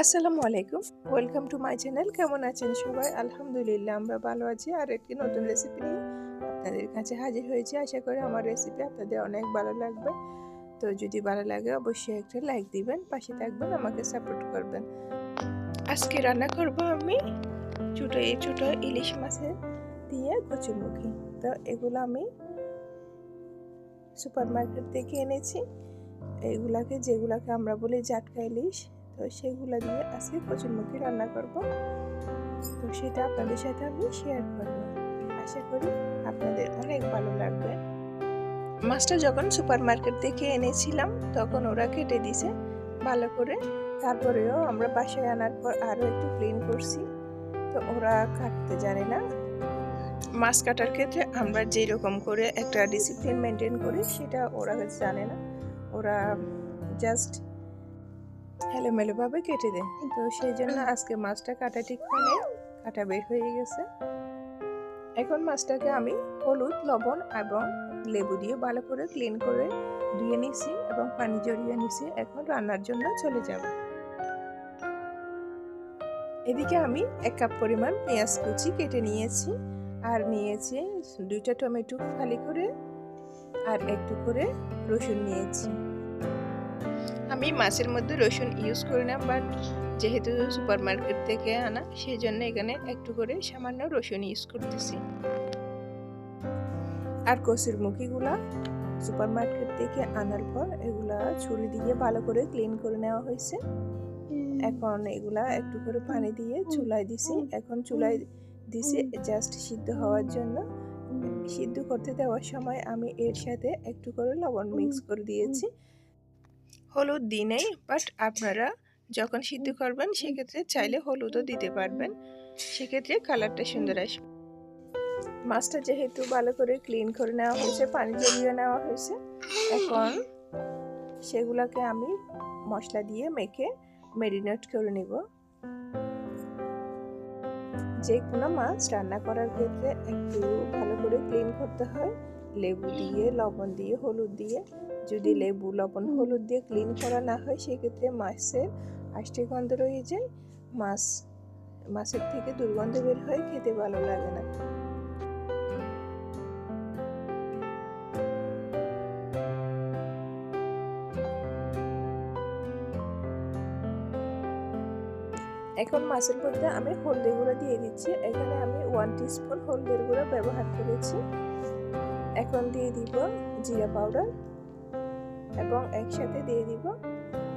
আসসালামু আলাইকুম। Welcome to my channel কেমন আছেন সবাই? আলহামদুলিল্লাহ, আমরা ভালো আছি। আর একটি নতুন রেসিপি নিয়ে আপনাদের কাছে হাজির হয়েছি। আশা করি আমার রেসিপি আপনাদের অনেক ভালো লাগবে। তো যদি ভালো লাগে, অবশ্যই একটা লাইক দিবেন, পাশে থাকবেন, আমাকে সাপোর্ট করবেন। আজকে রান্না করব আমি ছোটো, এই ছোটো ইলিশ মাছের দিয়ে কচুরমুখী তো এগুলো আমি সুপার মার্কেট থেকে এনেছি। এগুলাকে, যেগুলাকে আমরা বলি জাটকা ইলিশ তো সেগুলো দিয়ে আজকে কচুরমুখী রান্না করব। তো সেটা আপনাদের সাথে আমি শেয়ার করব। আশা করি আপনাদের অনেক ভালো লাগবে। মাছটা যখন সুপার মার্কেট থেকে এনেছিলাম, তখন ওরা কেটে দিছে ভালো করে। তারপরেও আমরা বাসায় আনার পর আরও একটু ক্লিন করছি। তো ওরা কাটতে জানে না। মাছ কাটার ক্ষেত্রে আমরা যেরকম করে একটা ডিসিপ্লিন মেনটেন করি, সেটা ওরা জানে না। ওরা জাস্ট এলোমেলোভাবে কেটে দেয়। তো সেই জন্য আজকে মাছটা কাটা ঠিক হয়নি, কাটা বের হয়ে গেছে। এখন মাছটাকে আমি হলুদ, লবণ এবং লেবু দিয়ে ভালো করে ক্লিন করে ধুয়ে নিছি এবং পানি জড়িয়ে নিছি এখন রান্নার জন্য চলে যাব। এদিকে আমি এক কাপ পরিমাণ পেঁয়াজ কুচি কেটে নিয়েছি আর নিয়েছি দুইটা টমেটো খালি করে আর একটু করে রসুন নিয়েছি। আমি মাছের মধ্যে রসুন ইউজ করি না বাট যেহেতু সুপার মার্কেট থেকে আনা সেই জন্য এখানে একটু করে সামান্য রসুন ইউজ করতেছি। আর কষির মুখিগুলা সুপার মার্কেট থেকে আনার পর এগুলা ছুরি দিয়ে ভালো করে ক্লিন করে নেওয়া হয়েছে। এখন এগুলা একটু করে পানি দিয়ে চুলায় দিছি। এখন চুলায় দিছি জাস্ট সিদ্ধ হওয়ার জন্য। সিদ্ধ করতে দেওয়ার সময় আমি এর সাথে একটু করে লবণ মিক্স করে দিয়েছি। হলুদ দিই নেই বাট আপনারা যখন সিদ্ধ করবেন, সেক্ষেত্রে চাইলে হলুদও দিতে পারবেন। সেক্ষেত্রে কালারটা সুন্দর আসবে। মাছটা যেহেতু ভালো করে ক্লিন করে নেওয়া হয়েছে, পানি জড়িয়ে নেওয়া হয়েছে, এখন সেগুলোকে আমি মশলা দিয়ে মেখে মেরিনেট করে নিব। যে কোনো মাছ রান্না করার ক্ষেত্রে একটু ভালো করে ক্লিন করতে হয়। লেবু দিয়ে, লবণ দিয়ে, হলুদ দিয়ে। যদি লেবু, লবণ, হলুদ দিয়ে ক্লিন করা না হয়, সেক্ষেত্রে মাছের আষ্টি গন্ধ রয়ে যায়। মাছ, মাছের থেকে দুর্গন্ধ বের হয়, খেতে ভালো লাগে না। এখন মাছের মধ্যে আমি হলদি গুঁড়ো দিয়ে দিচ্ছি। এখানে আমি ওয়ান টিস্পুন হলদির গুঁড়ো ব্যবহার করেছি। এখন দিয়ে দিব জিরা পাউডার। এবং একসাথে দিয়ে দিব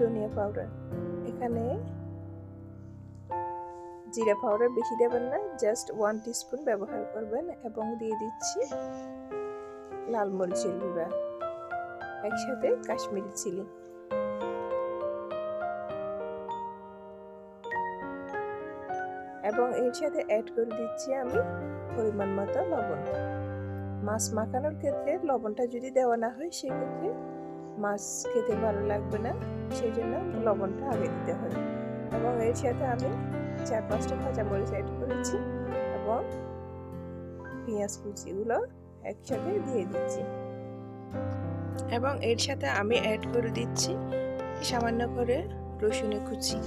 ধনিয়া পাউডার। এখানে জিরা পাউডার বেশি দেবেন না জাস্ট ওয়ান টিস্পুন ব্যবহার করবেন এবং দিয়ে দিচ্ছি লাল মরিচের গুঁড়া, একসাথে কাশ্মীরি চিলি। এবং এর সাথে অ্যাড করে দিচ্ছি আমি পরিমাণ মতো লবণ। মাছ মাখানোর ক্ষেত্রে লবণটা যদি দেওয়া না হয়, সেক্ষেত্রে মাছ খেতে ভালো লাগবে না সেই জন্য লবণটা আগে দিতে হবে। এবং এর সাথে আমি চার পাঁচটা কাঁচামরিচ অ্যাড করেছি এবং পেঁয়াজ কুচিগুলো একসাথে দিয়ে দিচ্ছি। এবং এর সাথে আমি অ্যাড করে দিচ্ছি সামান্য করে রসুনের কুচি।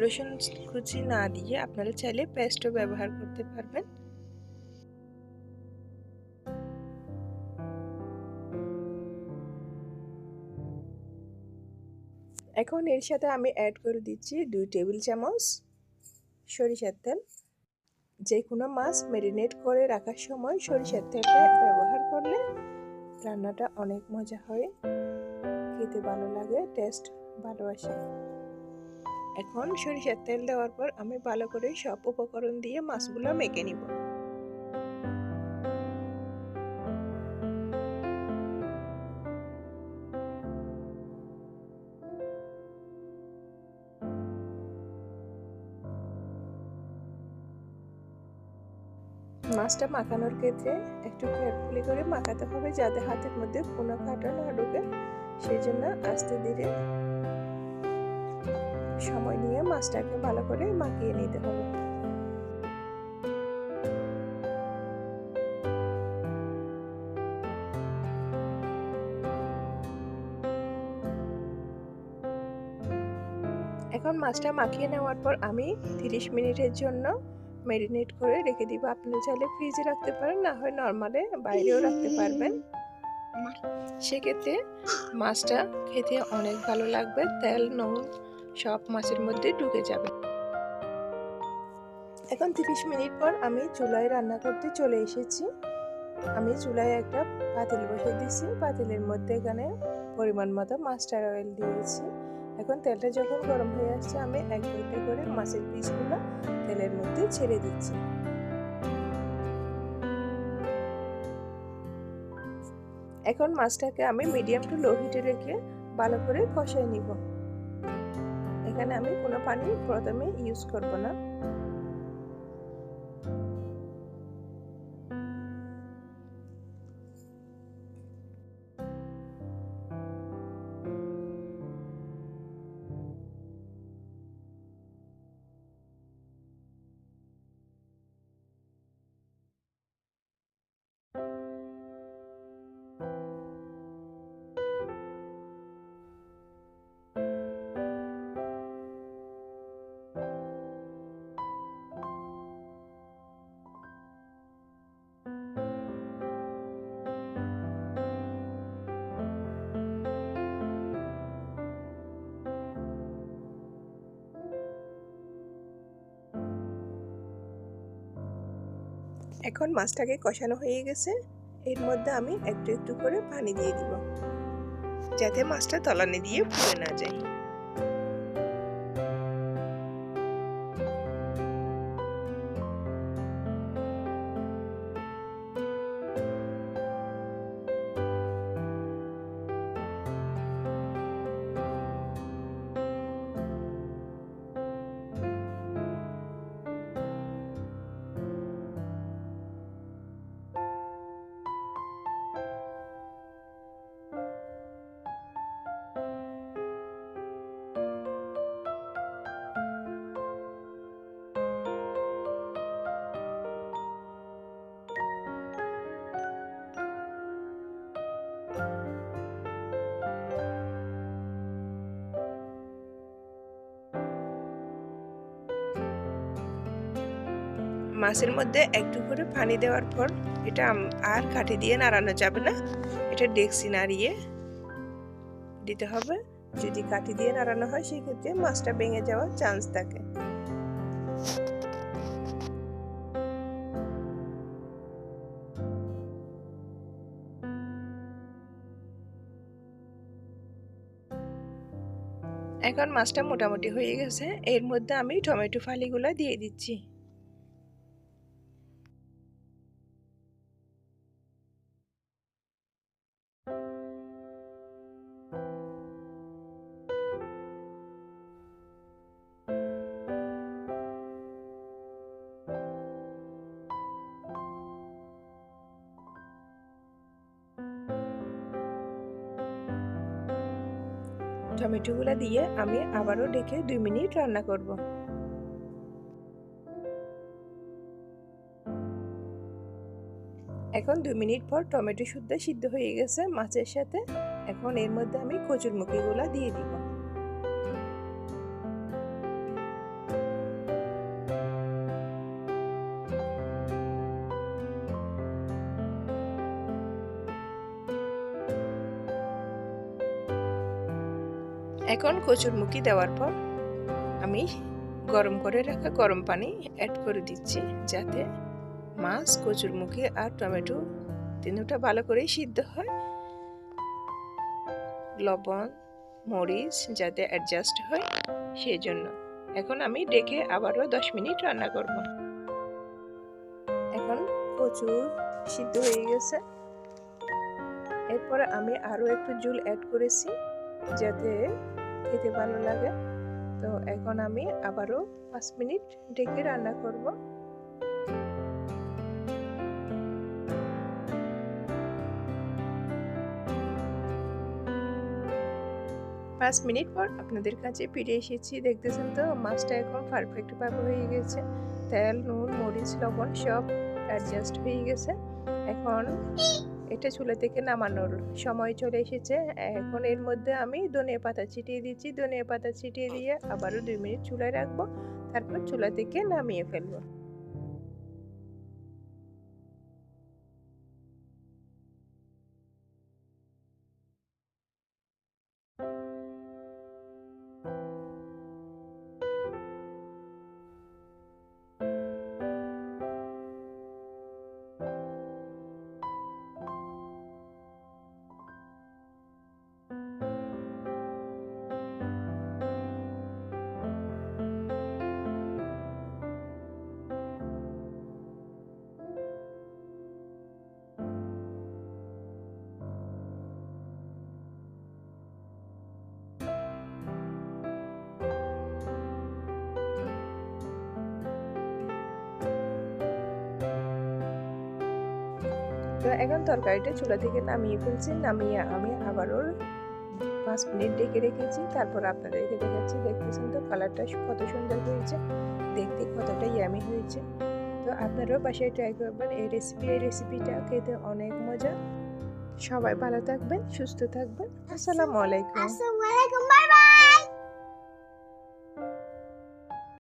রসুন কুচি না দিয়ে আপনারা চাইলে পেস্টও ব্যবহার করতে পারবেন। এখন এর সাথে আমি অ্যাড করে দিচ্ছি দুই টেবিল চামচ সরিষার তেল। যে কোনো মাছ ম্যারিনেট করে রাখার সময় সরিষার তেলটা ব্যবহার করলে রান্নাটা অনেক মজা হয়, খেতে ভালো লাগে টেস্ট ভালো আসে। এখন সরিষার তেল দেওয়ার পর আমি ভালো করে সব উপকরণ দিয়ে মাছগুলো মেখে নিব। মাছটা মাখানোর ক্ষেত্রে একটু কেয়ারফুলি করে মাখাতে হবে যাতে হাতের মধ্যে কোনো কাটা না ঢুকে। সেই জন্য আস্তে ধীরে সময় নিয়ে মাছটাকে ভালো করে মাখিয়ে নিতে হবে। এখন মাছটা মাখিয়ে নেওয়ার পর আমি তিরিশ মিনিটের জন্য ম্যারিনেট করে রেখে দিব। আপনি চাইলে ফ্রিজে রাখতে পারেন, না হয় নর্মালে বাইরেও রাখতে পারবেন। সেক্ষেত্রে মাছটা খেতে অনেক ভালো লাগবে, তেল, নুন সব মাছের মধ্যে ঢুকে যাবে। এখন তিরিশ মিনিট পর আমি চুলায় রান্না করতে চলে এসেছি। আমি চুলায় একটা পাতিল বসে দিয়েছি। পাতিলের মধ্যে এখানে পরিমাণ মতো মাস্টার অয়েল দিয়েছি। এখন তেলটা যখন গরম হয়ে আসছে, আমি এক একটা করে মাছের পিসগুলো তেলের মধ্যে ছেড়ে দিচ্ছি। এখন মাছটাকে আমি মিডিয়াম টু লো হিটে রেখে ভালো করে কষাই নিব। এখানে আমি কোনো পানি প্রথমে ইউজ করব না। এখন মাছটাকে কষানো হয়ে গেছে। এর মধ্যে আমি একটু একটু করে পানি দিয়ে দিব। যাতে মাছটা তলানি দিয়ে পুড়ে না যায়। মাছের মধ্যে একটু করে পানি দেওয়ার পর এটা আর কাঠি দিয়ে নাড়ানো যাবে না। এটা ডেক্সি নাড়িয়ে দিতে হবে। যদি কাঠি দিয়ে নাড়ানো হয়, সেক্ষেত্রে মাছটা ভেঙে যাওয়ার চান্স থাকে। এখন মাছটা মোটামুটি হয়ে গেছে। এর মধ্যে আমি টমেটো ফালিগুলো দিয়ে দিচ্ছি। টমেটোগুলো দিয়ে আমি আবারও ডেকে দুই মিনিট রান্না করব। এখন দুই মিনিট পর টমেটো শুদ্ধ সিদ্ধ হয়ে গেছে মাছের সাথে। এখন এর মধ্যে আমি কচুরমুখিগুলো দিয়ে দিব। এখন কচুরমুখি দেওয়ার পর আমি গরম করে রাখা গরম পানি অ্যাড করে দিচ্ছি যাতে মাছ কচুরমুখি আর টমেটো তিনটা ভালো করে সিদ্ধ হয়। লবণ, মরিচ যাতে অ্যাডজাস্ট হয় সেই জন্য এখন আমি ডেকে আবারও দশ মিনিট রান্না করব। এখন প্রচুর সিদ্ধ হয়ে গেছে। এরপরে আমি আরও একটু জুল অ্যাড করেছি যাতে খেতে ভালো লাগে। তো এখন আমি আবারও পাঁচ মিনিট ডেকে রান্না করব। পাঁচ মিনিট পর আপনাদের কাছে ফিরে এসেছি। দেখতেছেন তো, মাছটা এখন পারফেক্টভাবে হয়ে গেছে। তেল, নুন, মরিচ, লবণ সব অ্যাডজাস্ট হয়ে গেছে। এখন এটা চুলা থেকে নামানোর সময় চলে এসেছে। এখন এর মধ্যে আমি ধনিয়া পাতা ছিটিয়ে দিচ্ছি। ধনিয়া পাতা ছিটিয়ে দিয়ে আবারও দুই মিনিট চুলায় রাখব। তারপর চুলা থেকে নামিয়ে ফেলব। এখন তরকারিটা চুলা থেকে নামিয়ে ফেলছি, নামিয়ে আমি আবারও পাঁচ মিনিট ডেকে রেখেছি, তারপর আপনাদেরকে দেখাচ্ছি, দেখতেছেন তো কালারটা কত সুন্দর হয়েছে, দেখতে কতটা ইয়ামি হয়েছে। তো আপনারাও বাসায় ট্রাই করবেন, এই রেসিপি এই রেসিপিটা খেতে অনেক মজা। সবাই ভালো থাকবেন, সুস্থ থাকবেন, আসসালামু আলাইকুম।